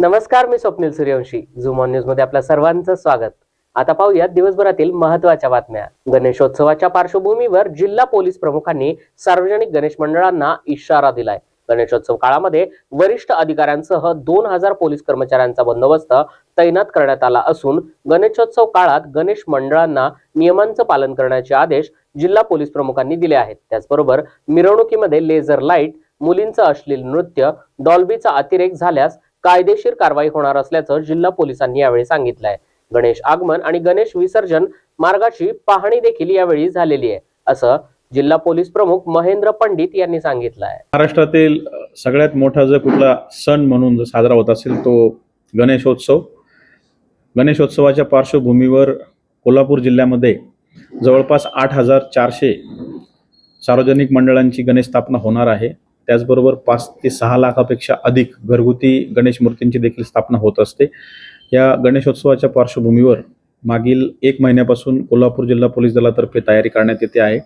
नमस्कार मी Swapnil Suryavanshi. Zoom on न्यूजमध्ये आपल्या सर्वांचं स्वागत. आता पाहूयात दिवसभरातील महत्त्वाच्या बातम्या. गणेशोत्सवाच्या पार्श्वभूमीवर जिल्हा पोलीस प्रमुखांनी सार्वजनिक गणेश मंडळांना इशारा दिलाय. गणेशोत्सव काळामध्ये वरिष्ठ अधिकाऱ्यांसह दोन हजार पोलीस कर्मचाऱ्यांचा बंदोबस्त तैनात करण्यात आला असून गणेशोत्सव काळात गणेश मंडळांना नियमांचं पालन करण्याचे आदेश जिल्हा पोलीस प्रमुखांनी दिले आहेत. त्याचबरोबर मिरवणुकीमध्ये लेझर लाइट मुलींचं अश्लील नृत्य डॉल्बीचा अतिरेक झाल्यास कायदेशीर कारवाई होणार असल्याचं जिल्हा पोलिसांनी यावेळी सांगितलंय. गणेश आगमन आणि गणेश विसर्जन मार्गाची पाहणी देखील यावेळी झालेली आहे असं जिल्हा पोलीस प्रमुख महेंद्र पंडित यांनी सांगितलं आहे महाराष्ट्रातील सगळ्यात मोठा जर कुठला सण म्हणून जर साजरा होत असेल तो गणेशोत्सव. गणेशोत्सवाच्या पार्श्वभूमीवर कोल्हापूर जिल्ह्यामध्ये जवळपास आठ हजार चारशे सार्वजनिक मंडळांची गणेश स्थापना होणार आहे. त्याचबरोबर पाच ते सहा लाखापेक्षा अधिक घरगुती गणेश मूर्तींची देखील स्थापना होत असते. या गणेशोत्सवाच्या पार्श्वभूमीवर मागील एक महिन्यापासून कोल्हापूर जिल्हा पोलीस दलातर्फे तयारी करण्यात येते आहे.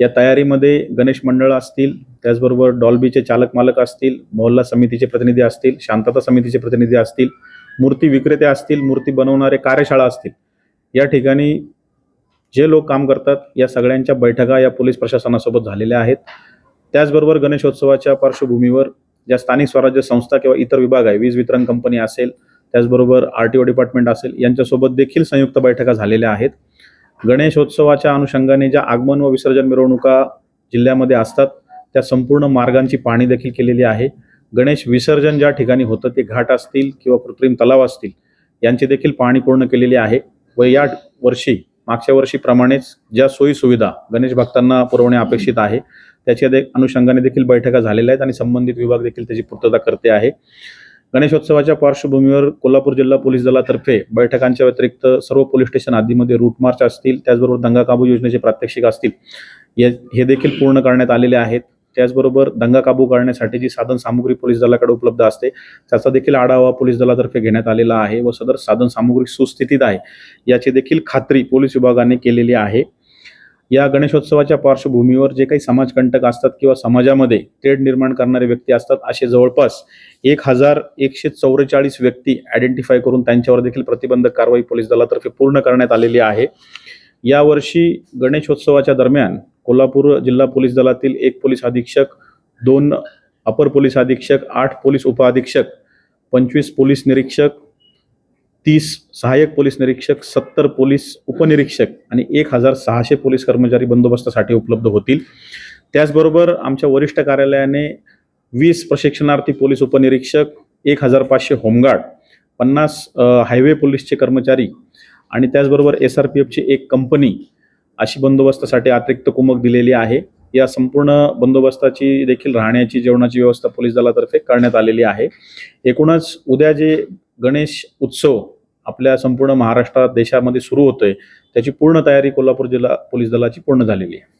या तयारीमध्ये गणेश मंडळ असतील त्याचबरोबर डॉल्बीचे चालक मालक असतील मोहल्ला समितीचे प्रतिनिधी असतील शांतता समितीचे प्रतिनिधी असतील मूर्ती विक्रेते असतील मूर्ती बनवणारे कार्यशाळा असतील. या ठिकाणी जे लोक काम करतात या सगळ्यांच्या बैठका या पोलीस प्रशासनासोबत झालेल्या आहेत. त्याचबरोबर गणेशोत्सवाच्या पार्श्वभूमीवर ज्या स्थानिक स्वराज्य संस्था किंवा इतर विभाग आहे वीज वितरण कंपनी असेल त्याचबरोबर आर टी ओ डिपार्टमेंट असेल यांच्यासोबत देखील संयुक्त बैठका झालेल्या आहेत. गणेशोत्सवाच्या अनुषंगाने ज्या आगमन व विसर्जन मिरवणुका जिल्ह्यामध्ये असतात त्या संपूर्ण मार्गांची पाहणी देखील केलेली आहे. गणेश विसर्जन ज्या ठिकाणी होतं ते घाट असतील किंवा कृत्रिम तलाव असतील यांची देखील पाहणी पूर्ण केलेली आहे व या वर्षी मागच्या वर्षीप्रमाणेच ज्या सोयी सुविधा गणेश भक्तांना पुरवणे अपेक्षित आहे त्याच्या दे अनुषंगाने देखील बैठका झालेल्या आहेत आणि संबंधित विभाग देखील त्याची पूर्तता करते आहे. गणेशोत्सवाच्या पार्श्वभूमीवर कोल्हापूर जिल्हा पोलीस दलातर्फे बैठकांच्या व्यतिरिक्त सर्व पोलीस स्टेशन आदीमध्ये रूट मार्च असतील त्याचबरोबर दंगा काबू योजनेचे प्रात्यक्षिक असतील या हे देखील पूर्ण करण्यात आलेले आहेत. त्याचबरोबर दंगा काबू करण्यासाठी जी साधन सामुग्री पोलीस दलाकडे उपलब्ध असते त्याचा देखील आढावा पोलीस दलातर्फे घेण्यात आलेला आहे व सदर साधन सामुग्री सुस्थितीत आहे याची देखील खात्री पोलीस विभागाने केलेली आहे. या गणेशोत्सवाच्या पार्श्वभूमीवर जे काही समाजकंटक असतात किंवा समाजामध्ये तेढ निर्माण करणारे व्यक्ती असतात असे जवळपास एक हजार एकशे चौवेचाळीस व्यक्ती आयडेंटिफाय करून त्यांच्यावर देखील प्रतिबंधक कारवाई पोलीस दलातर्फे पूर्ण करण्यात आलेली आहे. यावर्षी गणेशोत्सवाच्या दरम्यान कोल्हापूर जिल्हा पोलीस दलातील एक पोलीस अधीक्षक दोन अपर पोलीस अधीक्षक आठ पोलीस उपअधीक्षक पंचवीस पोलीस निरीक्षक तीस सहाय्यक पोलीस निरीक्षक सत्तर पोलीस उपनिरीक्षक आणि एक हजार सहाशे पोलीस कर्मचारी बंदोबस्तासाठी उपलब्ध होतील. त्याचबरोबर आमच्या वरिष्ठ कार्यालयाने वीस प्रशिक्षणार्थी पोलीस उपनिरीक्षक एक हजार पाचशे होमगार्ड पन्नास हायवे पोलीसचे कर्मचारी आणि त्याचबरोबर एस आर पी एफची एक कंपनी अशी बंदोबस्तासाठी अतिरिक्त कुमक दिलेली आहे. या संपूर्ण बंदोबस्ताची देखील राहण्याची जेवणाची व्यवस्था पोलीस दलातर्फे करण्यात आलेली आहे. एकूणच उद्या जे गणेश उत्सव आपल्या संपूर्ण महाराष्ट्रात देशामध्ये सुरू होतोय त्याची पूर्ण तयारी कोल्हापूर जिल्हा पोलीस दलाची पूर्ण झालेली आहे.